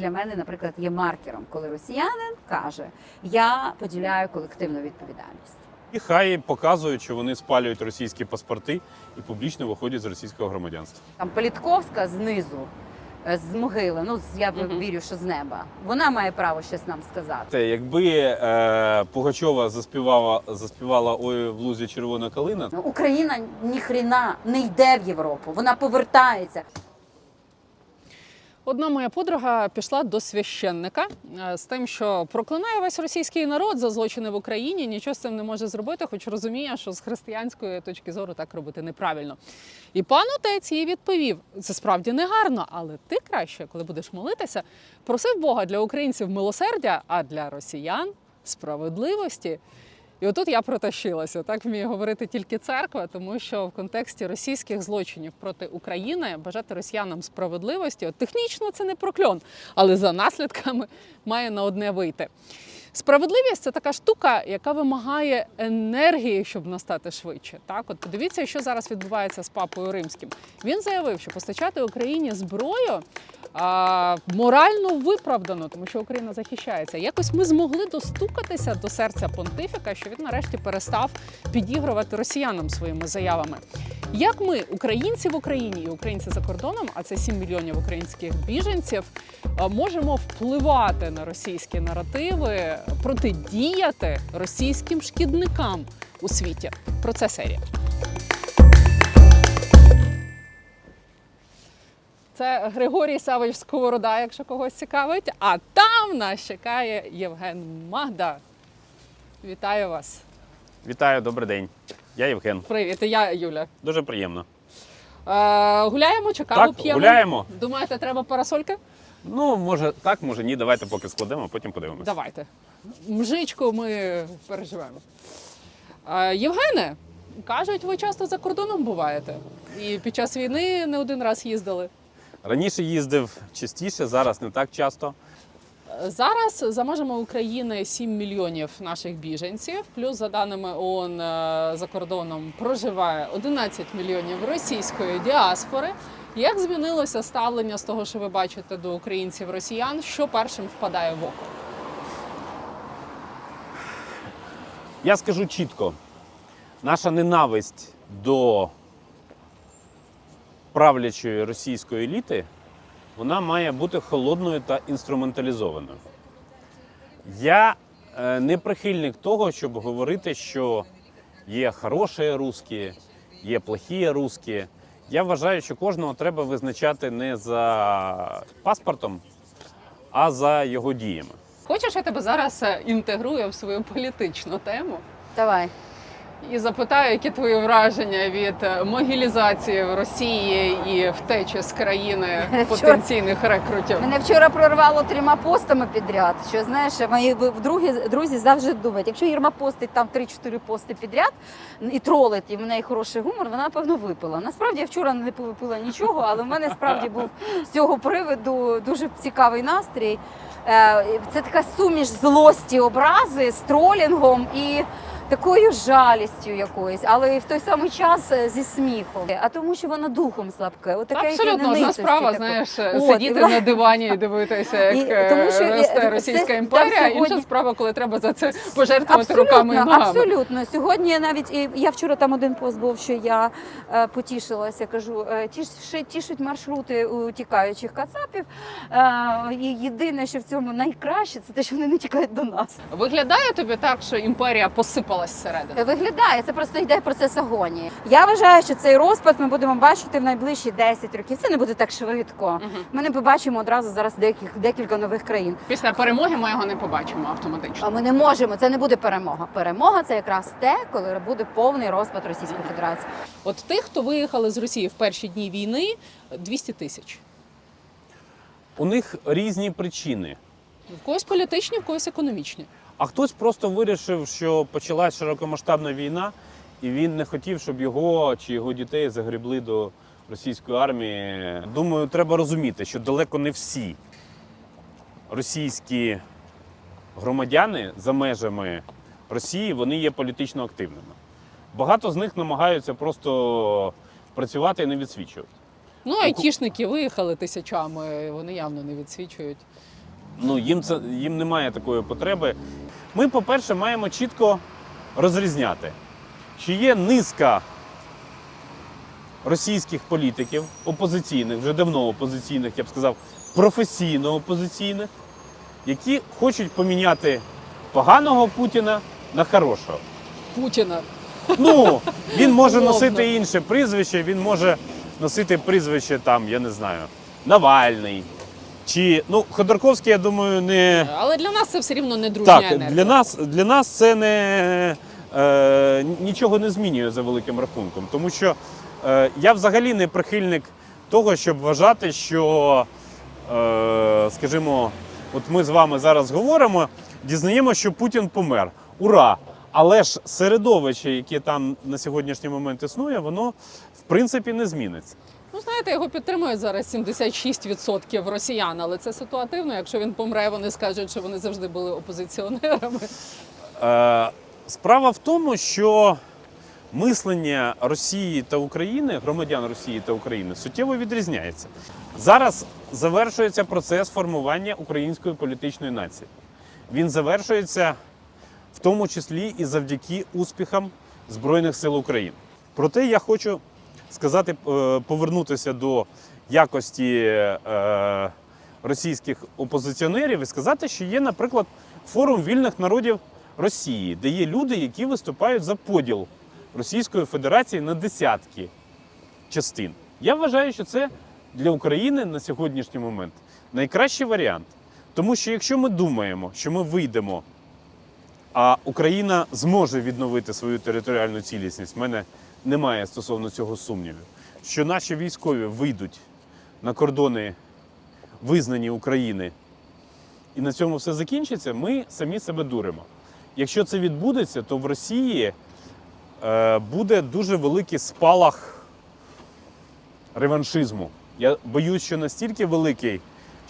для мене, наприклад, є маркером, коли росіянин каже: Я поділяю колективну відповідальність. І хай показують, що вони спалюють російські паспорти і публічно виходять з російського громадянства. Там Політковська знизу, е, з могили, ну з- я Мгм. вірю, що з неба. Вона має право щось нам сказати. Те, якби е, Пугачова заспівала, заспівала Ой в лузі червона калина, Ну, Україна ніхрена не йде в Європу, вона повертається. Одна моя подруга пішла до священника е, з тим, що проклинає весь російський народ за злочини в Україні, нічого з цим не може зробити, хоч розуміє, що з християнської точки зору так робити неправильно. І пан отець їй відповів: це справді не гарно, але ти краще, коли будеш молитися, просив Бога для українців милосердя, а для росіян справедливості. І отут я протащилася. Так вміє говорити тільки церква, тому що в контексті російських злочинів проти України бажати росіянам справедливості, от технічно це не прокльон, але за наслідками має на одне вийти. Справедливість це така штука, яка вимагає енергії, щоб настати швидше. Так, от подивіться, що зараз відбувається з папою римським. Він заявив, що постачати Україні зброю а, морально виправдано, тому що Україна захищається. Якось ми змогли достукатися до серця понтифіка, що він нарешті перестав підігрувати росіянам своїми заявами. Як ми, українці в Україні і українці за кордоном, а це 7 мільйонів українських біженців, можемо впливати на російські наративи, протидіяти російським шкідникам у світі. Про це серія. Це Григорій Савич Сковорода, якщо когось цікавить. А там нас чекає Євген Магда. Вітаю вас. вітаю, добрий день. Я Євген. Привіт, я Юля. Дуже приємно. Е, гуляємо чи каву Так, п'ємо? гуляємо. Думаєте, треба парасольки? Ну, може так, може ні. Давайте поки складемо, потім подивимося. Давайте. Мжичку ми переживемо. Е, Євгене, кажуть, ви часто за кордоном буваєте. І під час війни не один раз їздили. Раніше їздив частіше, зараз не так часто. Зараз за межами України 7 мільйонів наших біженців. Плюс, за даними ООН, е, за кордоном проживає 11 мільйонів російської діаспори. Як змінилося ставлення з того, що ви бачите до українців росіян? Що першим впадає в око? Я скажу чітко: наша ненависть до правлячої російської еліти вона має бути холодною та інструменталізованою. Я е, не прихильник того, щоб говорити, що є хороші русські, є плохі русські. Я вважаю, що кожного треба визначати не за паспортом, а за його діями. Хочеш, я тебе зараз е, інтегрую в свою політичну тему Давай. І запитаю, які твої враження від е, могілізації в Росії і втечі з країни Вчора- потенційних рекрутів? Мене вчора прорвало трьома постами підряд. Що знаєш, мої другі друзі завжди думають, якщо Єрма постить там 3-4 пости підряд і тролить, і в неї хороший гумор, вона напевно випила. Насправді я вчора не повипила нічого, але в мене справді був з цього приводу дуже цікавий настрій. Е, Це така суміш злості, образи з тролінгом і. Такою жалістю якоюсь, але і в той самий час е, зі сміхом. А тому, що вона духом слабке. Отаке, яке Абсолютно одна справа, таке. знаєш, От, сидіти і на дивані і дивитися, як І е, тому що, росте Російська там імперія. сьогодні- Інша справа, коли треба за це пожертвувати руками і ногами. абсолютно. Сьогодні навіть і я вчора там один пост був, що я е, потішилася. Кажу, е, тіш, ще тішуть маршрути утікаючих кацапів. Е, і єдине, що в цьому найкраще, це те, що вони не тікають до нас. Виглядає тобі так, що імперія посипалась зсередини? Виглядає, це просто йде процес агонії. Я вважаю, що цей розпад ми будемо бачити в найближчі 10 років. Це не буде так швидко. Мгм. Ми не побачимо одразу зараз декілька, декілька нових країн. Після перемоги ми його не побачимо автоматично. А ми не можемо. Це не буде перемога. Перемога це якраз те, коли буде повний розпад Російської Федерації. От тих, хто виїхали з Росії в перші дні війни, 200 тисяч. У них різні причини. В когось політичні, в когось економічні. А хтось просто вирішив, що почалась широкомасштабна війна, і він не хотів, щоб його чи його дітей загребли до російської армії. Думаю, треба розуміти, що далеко не всі російські громадяни за межами Росії вони є політично активними. Багато з них намагаються просто працювати і не відсвічувати. Ну, айтішники виїхали тисячами, вони явно не відсвічують. Ну, їм, це, їм немає такої потреби. Ми, по-перше, маємо чітко розрізняти, чи є низка російських політиків, опозиційних, вже давно опозиційних, я б сказав, професійно опозиційних, які хочуть поміняти поганого Путіна на хорошого. Путіна. Ну, він може носити інше прізвище, він може носити прізвище там, я не знаю, Навальний. Чи ну Ходорковський, я думаю, не Але для нас це все рівно не дружня так. енергія. Для нас для нас це не е, нічого не змінює за великим рахунком, тому що е, я взагалі не прихильник того, щоб вважати, що, е, скажімо, от ми з вами зараз говоримо, дізнаємо, що Путін помер. Ура! Але ж середовище, яке там на сьогоднішній момент існує, воно в принципі не зміниться. Ну, знаєте, його підтримують зараз 76% росіян, але це ситуативно. Якщо він помре, вони скажуть, що вони завжди були опозиціонерами. Е, Справа в тому, що мислення Росії та України, громадян Росії та України, суттєво відрізняється. Зараз завершується процес формування української політичної нації. Він завершується в тому числі і завдяки успіхам Збройних сил України. Проте я хочу сказати, е, повернутися до якості е, російських опозиціонерів і сказати, що є, наприклад, форум вільних народів Росії, де є люди, які виступають за поділ Російської Федерації на десятки частин. Я вважаю, що це для України на сьогоднішній момент найкращий варіант. Тому що якщо ми думаємо, що ми вийдемо, а Україна зможе відновити свою територіальну цілісність, в мене немає стосовно цього сумнівів, що наші військові вийдуть на кордони визнані України, і на цьому все закінчиться, ми самі себе дуримо. Якщо це відбудеться, то в Росії е, буде дуже великий спалах реваншизму. Я боюсь, що настільки великий,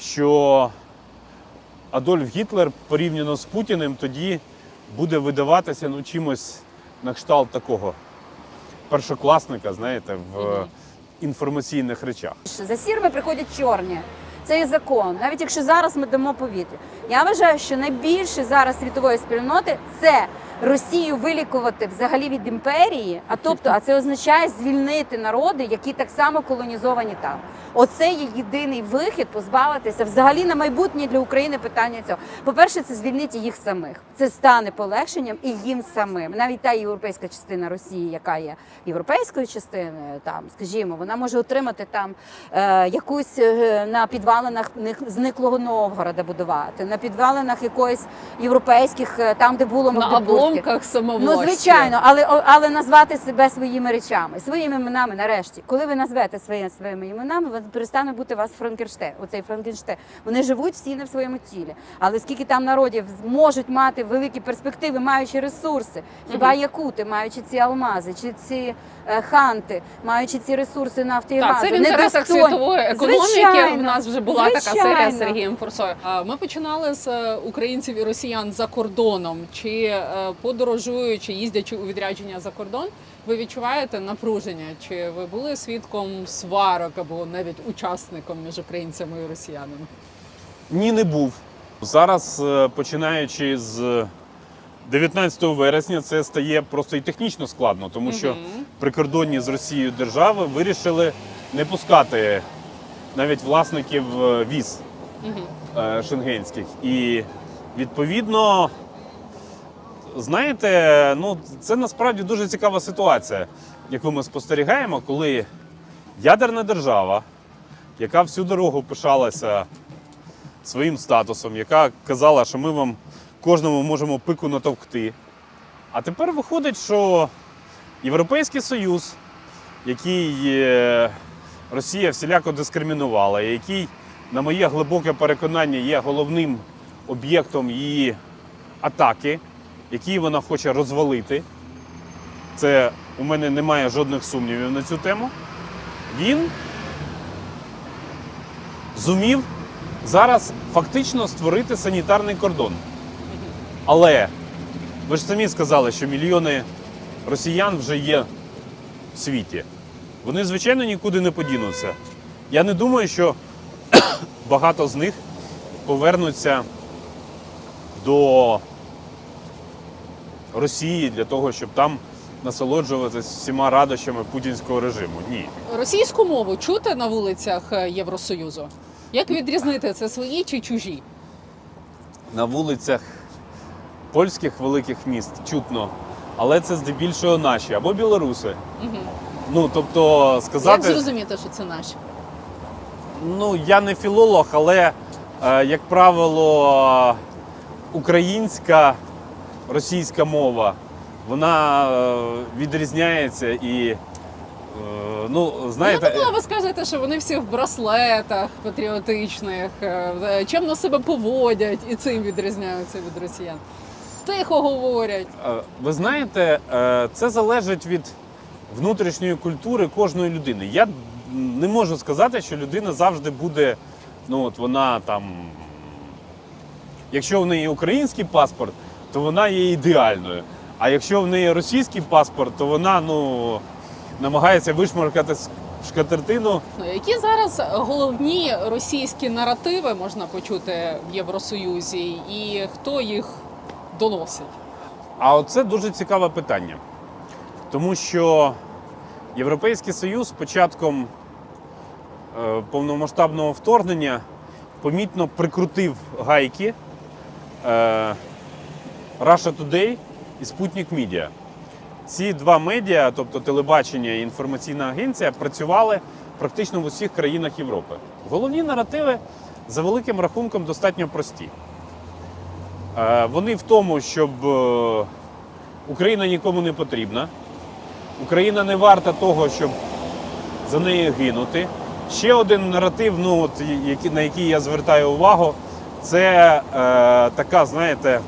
що Адольф Гітлер порівняно з Путіним тоді буде видаватися ну, чимось на кшталт такого першокласника, знаєте, в інформаційних речах. За сірми приходять чорні. Це є закон, навіть якщо зараз ми дамо повітря. Я вважаю, що найбільше зараз світової спільноти це Росію вилікувати взагалі від імперії, а тобто, а це означає звільнити народи, які так само колонізовані там. Оце є єдиний вихід позбавитися взагалі на майбутнє для України питання цього. По-перше, це звільнити їх самих. Це стане полегшенням і їм самим. Навіть та європейська частина Росії, яка є європейською частиною, там, скажімо, вона може отримати там е, якусь е, на підвалинах зниклого Новгорода будувати, на підвалинах якоїсь європейських, е, там, де було На обломках самого. Ну, звичайно, але, але назвати себе своїми речами, своїми іменами нарешті. Коли ви назвете своє, своїми іменами, ви перестане бути у вас Франкенштейн, оцей Франкенштейн. Вони живуть всі не в своєму тілі. Але скільки там народів можуть мати великі перспективи, маючи ресурси, хіба якути, маючи ці алмази, чи ці е, ханти, маючи ці ресурси нафти і Так, газу, це в інтересах світової економіки. Звичайно, У нас вже була така серія з Сергієм Фурсою. Ми починали з е, українців і росіян за кордоном. Чи е, подорожуючи, їздячи у відрядження за кордон, ви відчуваєте напруження? Чи ви були свідком сварок або навіть учасником між українцями і росіянами? Ні, не був. Зараз, е, починаючи з 19 вересня, це стає просто і технічно складно, тому що прикордонні з Росією держави вирішили не пускати навіть власників е, віз е, шенгенських. І відповідно, знаєте, ну це насправді дуже цікава ситуація, яку ми спостерігаємо, коли ядерна держава, яка всю дорогу пишалася своїм статусом, яка казала, що ми вам кожному можемо пику натовкти. А тепер виходить, що Європейський Союз, який Росія всіляко дискримінувала, який, на моє глибоке переконання, є головним об'єктом її атаки, який вона хоче розвалити. Це у мене немає жодних сумнівів на цю тему. Він зумів зараз фактично створити санітарний кордон. Але ви ж самі сказали, що мільйони росіян вже є в світі. Вони, звичайно, нікуди не подінуться. Я не думаю, що багато з них повернуться до Росії для того, щоб там насолоджуватися всіма радощами путінського режиму. Ні. Російську мову чути на вулицях е, Євросоюзу? Як відрізнити це свої чи чужі? на вулицях польських великих міст чутно, але це здебільшого наші або білоруси. Угу. Ну тобто Як зрозуміти, що це наші? ну я не філолог, але е, як правило, українська російська мова вона е, відрізняється і. е, Ну, Я знаєте, думала, ви скажете, що вони всі в браслетах патріотичних, е, е, чемно себе поводять і цим відрізняються від росіян. Тихо говорять. Е, Ви знаєте, е, це залежить від внутрішньої культури кожної людини. Я не можу сказати, що людина завжди буде, ну от вона там. Якщо в неї український паспорт, то вона є ідеальною. А якщо в неї російський паспорт, то вона ну, намагається вишмаркати шкатертину. Ну, Які зараз головні російські наративи можна почути в Євросоюзі, і хто їх доносить? А оце дуже цікаве питання. Тому що Європейський Союз з початком е, повномасштабного вторгнення помітно прикрутив гайки е, Russia Today і Sputnik Media. Ці два медіа, тобто телебачення і інформаційна агенція, працювали практично в усіх країнах Європи. Головні наративи за великим рахунком достатньо прості. Е, Вони в тому, щоб Україна нікому не потрібна. Україна не варта того, щоб за неї гинути. Ще один наратив, ну, от, на який я звертаю увагу, це е, така, знаєте,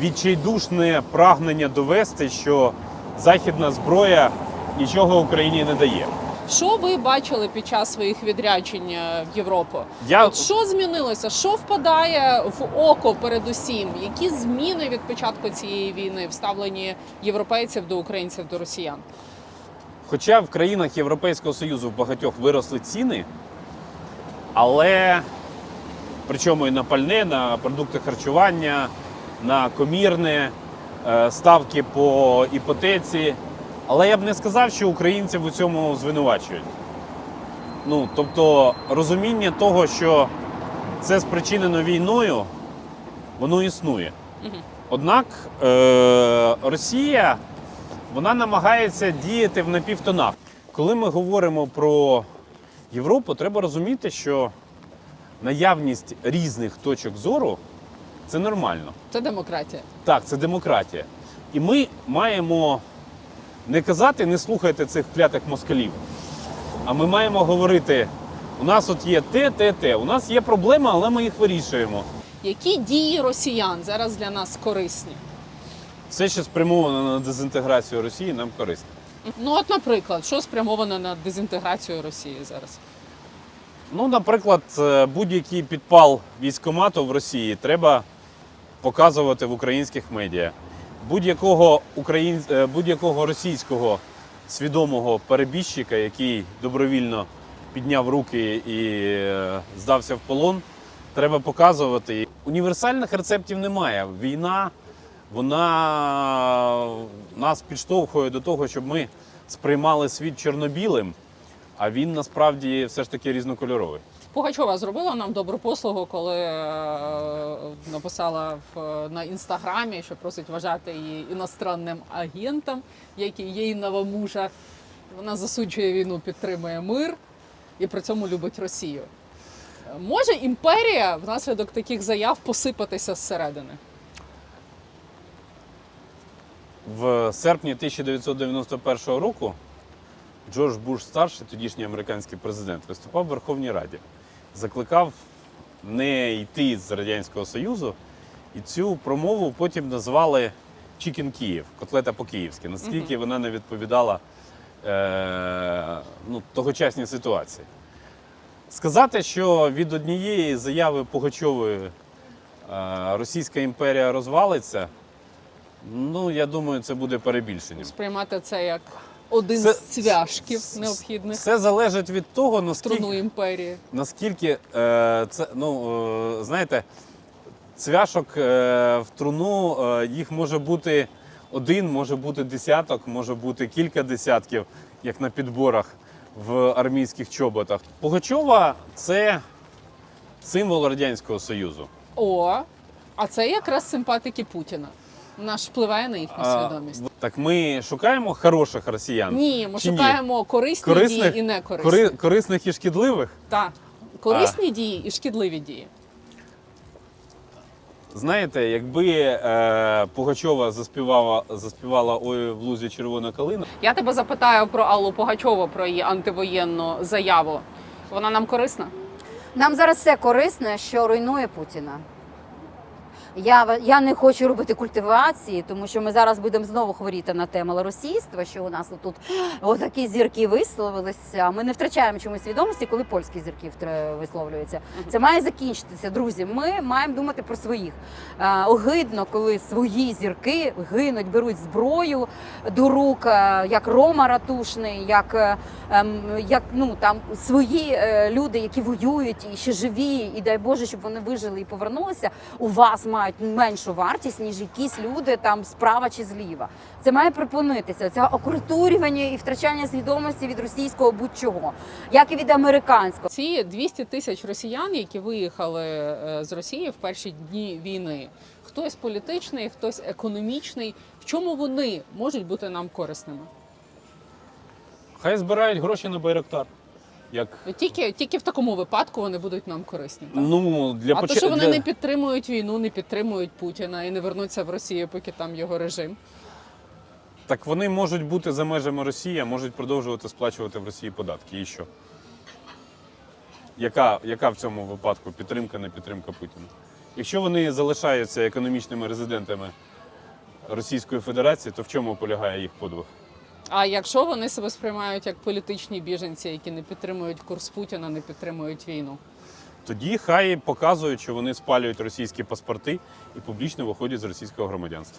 відчайдушне прагнення довести, що західна зброя нічого Україні не дає. Що ви бачили під час своїх відряджень е, в Європу? Я От що змінилося? Що впадає в око передусім? Які зміни від початку цієї війни вставлені європейців до українців до росіян? Хоча в країнах Європейського Союзу в багатьох виросли ціни, але причому і на пальне, на продукти харчування, на комірне, е, ставки по іпотеці. Але я б не сказав, що українців у цьому звинувачують. Ну, тобто розуміння того, що це спричинено війною, воно існує. Однак е- Росія вона намагається діяти в напівтонах. Коли ми говоримо про Європу, треба розуміти, що наявність різних точок зору це нормально. Це демократія. Так, це демократія. І ми маємо не казати, не слухайте цих клятих москалів. А ми маємо говорити: у нас от є те, те, те. У нас є проблема, але ми їх вирішуємо. Які дії росіян зараз для нас корисні? Все, що спрямовано на дезінтеграцію Росії, нам корисно. Ну, от, наприклад, що спрямовано на дезінтеграцію Росії зараз? Ну, наприклад, е, будь-який підпал військомату в Росії треба показувати в українських медіа. Будь-якого україн... е, будь-якого російського свідомого перебіжчика, який добровільно підняв руки і е, здався в полон, треба показувати. Універсальних рецептів немає. Війна вона нас підштовхує до того, щоб ми сприймали світ чорнобілим, а він насправді все ж таки різнокольоровий. Пугачова зробила нам добру послугу, коли е, написала в, на інстаграмі, що просить вважати її іностранним агентом, як і її новомужа. Вона засуджує війну, підтримує мир і при цьому любить Росію. Може імперія внаслідок таких заяв посипатися зсередини? В серпні 1991 року Джордж Буш старший, тодішній американський президент, виступав в Верховній Раді, закликав не йти з Радянського Союзу, і цю промову потім назвали Чікін Київ, котлета по-київськи, наскільки вона не відповідала е, ну, тогочасній ситуації. Сказати, що від однієї заяви Пугачової е, Російська імперія розвалиться. Ну, я думаю, це буде перебільшенням. Сприймати це як один Це- з цвяшків необхідних Все залежить від того, наскільки, імперії. наскільки е, це, ну, е, знаєте, цвяшок е, в труну е, їх може бути один, може бути десяток, може бути кілька десятків, як на підборах в армійських чоботах. Пугачова це символ Радянського Союзу. О, а це якраз симпатики Путіна. Наш впливає на їхню свідомість. Так ми шукаємо хороших росіян. Ні, ми чи ні? шукаємо корисні Корисних- дії і некорисні. Кори, корисних і шкідливих. Так. Корисні дії і шкідливі дії. Знаєте, якби е, Пугачова заспівала, заспівала Ой в лузі червона калина, Я тебе запитаю про Аллу Пугачову, про її антивоєнну заяву. Вона нам корисна? Нам зараз все корисне, що руйнує Путіна. Я, я не хочу робити культивації, тому що ми зараз будемо знову хворіти на тему малоросійства, що у нас тут отакі зірки висловилися. Ми не втрачаємо чомусь свідомості, коли польські зірки висловлюються. Це має закінчитися, друзі. Ми маємо думати про своїх. Огидно, коли свої зірки гинуть, беруть зброю до рук, е, як Рома Ратушний, як, е, ем, як ну там свої е, люди, які воюють і ще живі, і дай Боже, щоб вони вижили і повернулися. У вас мають меншу вартість, ніж якісь люди там справа чи зліва. Це має припинитися. Це окультурювання і втрачання свідомості від російського будь-чого, як і від американського. Ці 200 тисяч росіян, які виїхали е, з Росії в перші дні війни. Хтось політичний, хтось економічний. В чому вони можуть бути нам корисними? хай збирають гроші на Байрактар. Як Тільки, тільки в такому випадку вони будуть нам корисні. так? ну для а то, що вони для... не підтримують війну, не підтримують Путіна і не вернуться в Росію, поки там його режим. так вони можуть бути за межами Росії, а можуть продовжувати сплачувати в Росії податки. І що? Яка, яка в цьому випадку підтримка, не підтримка Путіна? Якщо вони залишаються економічними резидентами Російської Федерації, то в чому полягає їх подвиг? А якщо вони себе сприймають як політичні біженці, які не підтримують курс Путіна, не підтримують війну. Тоді хай показують, що вони спалюють російські паспорти і публічно виходять з російського громадянства.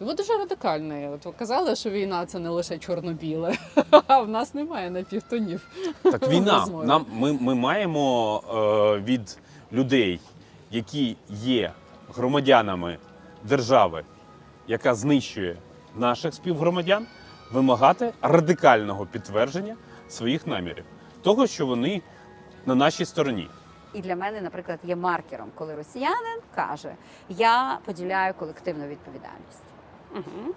Ви дуже радикальні. От ви казали, що війна це не лише чорно-біле, а в нас немає напівтонів. Так війна. Нам ми, ми маємо е, від людей, які є громадянами держави, яка знищує наших співгромадян, вимагати радикального підтвердження своїх намірів, того, що вони на нашій стороні. І для мене, наприклад, є маркером, коли росіянин каже: Я поділяю колективну відповідальність.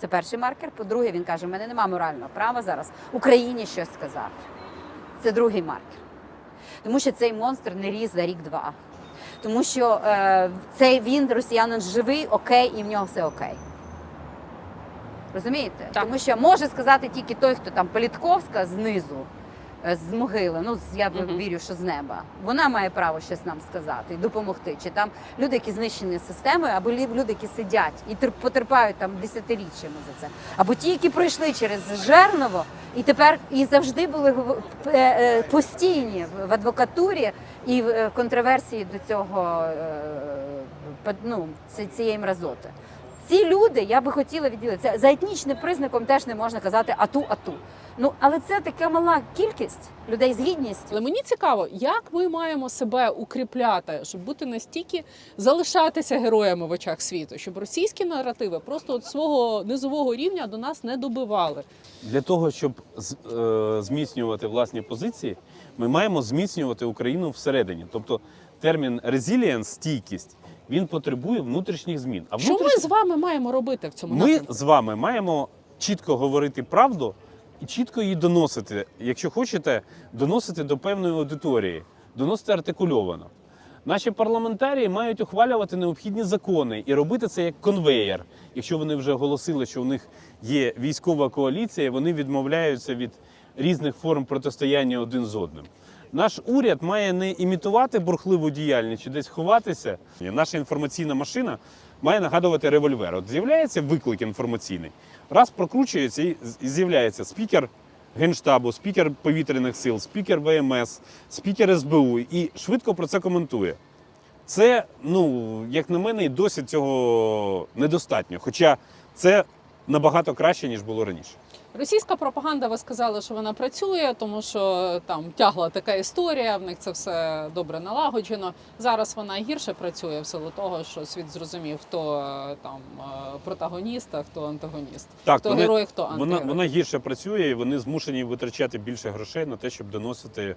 Це перший маркер. По-друге, він каже: у мене немає морального права зараз Україні щось сказати. Це другий маркер. Тому що цей монстр не ріс за рік-два. Тому що е, цей він, росіянин, живий, окей, і в нього все окей. Розумієте? Так. Тому що може сказати тільки той, хто там Політковська знизу, е, з могили. Ну, я Мгм. вірю, що з неба. Вона має право щось нам сказати і допомогти. Чи там люди, які знищені системою, або люди, які сидять і тер- потерпають там десятиріччями за це, або ті, які пройшли через Жерново, і тепер і завжди були е, е, постійні в- адвокатурі і в контроверсії до цього ну, цієї мразоти. Ці люди, я би хотіла відділити. За етнічним признаком теж не можна казати ату, ату. Ну але це така мала кількість людей з гідністю. Але мені цікаво, як ми маємо себе укріпляти, щоб бути настільки залишатися героями в очах світу, щоб російські наративи просто от свого низового рівня до нас не добивали. Для того, щоб е, зміцнювати власні позиції, ми маємо зміцнювати Україну всередині. Тобто термін resilience, стійкість, він потребує внутрішніх змін. А Що ми з вами маємо робити в цьому Ми напрямку? з вами маємо чітко говорити правду і чітко її доносити. Якщо хочете, доносити до певної аудиторії, доносити артикульовано. Наші парламентарії мають ухвалювати необхідні закони і робити це як конвеєр. Якщо вони вже оголосили, що у них є військова коаліція, вони відмовляються від різних форм протистояння один з одним. Наш уряд має не імітувати бурхливу діяльність чи десь ховатися. Наша інформаційна машина має нагадувати револьвер. От з'являється виклик інформаційний, раз прокручується і з'являється спікер Генштабу, спікер повітряних сил, спікер ВМС, спікер СБУ і швидко про це коментує. Це, ну, як на мене, і досі цього недостатньо. Хоча це набагато краще, ніж було раніше. Російська пропаганда, ви сказали, що вона працює, тому що там тягла така історія, в них це все добре налагоджено. Зараз вона гірше працює в силу того, що світ зрозумів, хто е, там е, протагоніст, а хто антагоніст, Так, хто вони- герой, хто Вона, антигерой. вона гірше працює, і вони змушені витрачати більше грошей на те, щоб доносити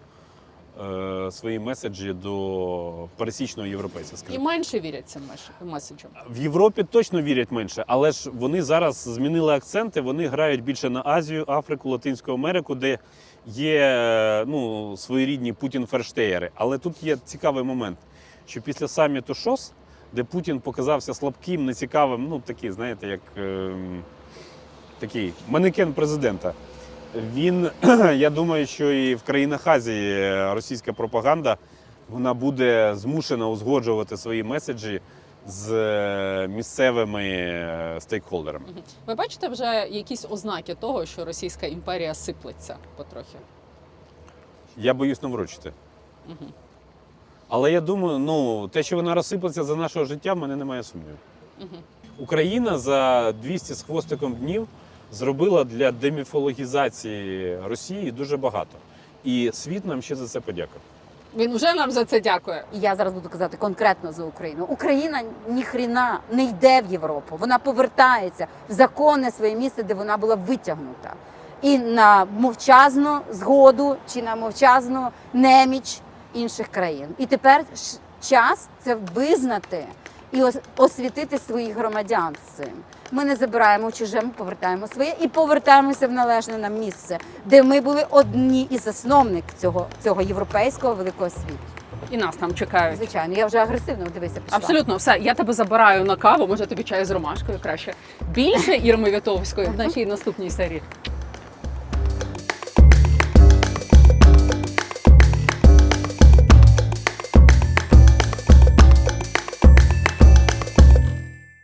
свої меседжі до пересічного європейця. І Скажімо. менше вірять цим меш- меседжам. В Європі точно вірять менше, але ж вони зараз змінили акценти. Вони грають більше на Азію, Африку, Латинську Америку, де є е, ну, своєрідні Путін ферштеєри. Але тут є цікавий момент, що після саміту ШОС, де Путін показався слабким, нецікавим, ну такий, знаєте, як ем, такий манекен президента. Він, я думаю, що і в країнах Азії е, російська пропаганда вона буде змушена узгоджувати свої меседжі з е, місцевими е, стейкхолдерами. Ви бачите вже якісь ознаки того, що Російська імперія сиплеться потрохи? Я боюсь наврочити. Мгм. Але я думаю, ну те, що вона розсиплеться за нашого життя, в мене немає сумнівів. Мгм. Україна за 200 з хвостиком днів зробила для деміфологізації Росії дуже багато. І світ нам ще за це подякував. Він вже нам за це дякує. І я зараз буду казати конкретно за Україну. Україна ніхрена не йде в Європу. Вона повертається в законне своє місце, де вона була витягнута. І на мовчазну згоду чи на мовчазну неміч інших країн. І тепер час це визнати і освітити своїх громадян з цим. Ми не забираємо чуже, ми повертаємо своє і повертаємося в належне нам місце, де ми були одні із засновник цього, цього європейського великого світу. І нас там чекають. Звичайно, я вже агресивно дивися. Пішла. Абсолютно, все. Я тебе забираю на каву. Може тобі чай з ромашкою краще. Більше Ірми Вітовської в нашій наступній серії.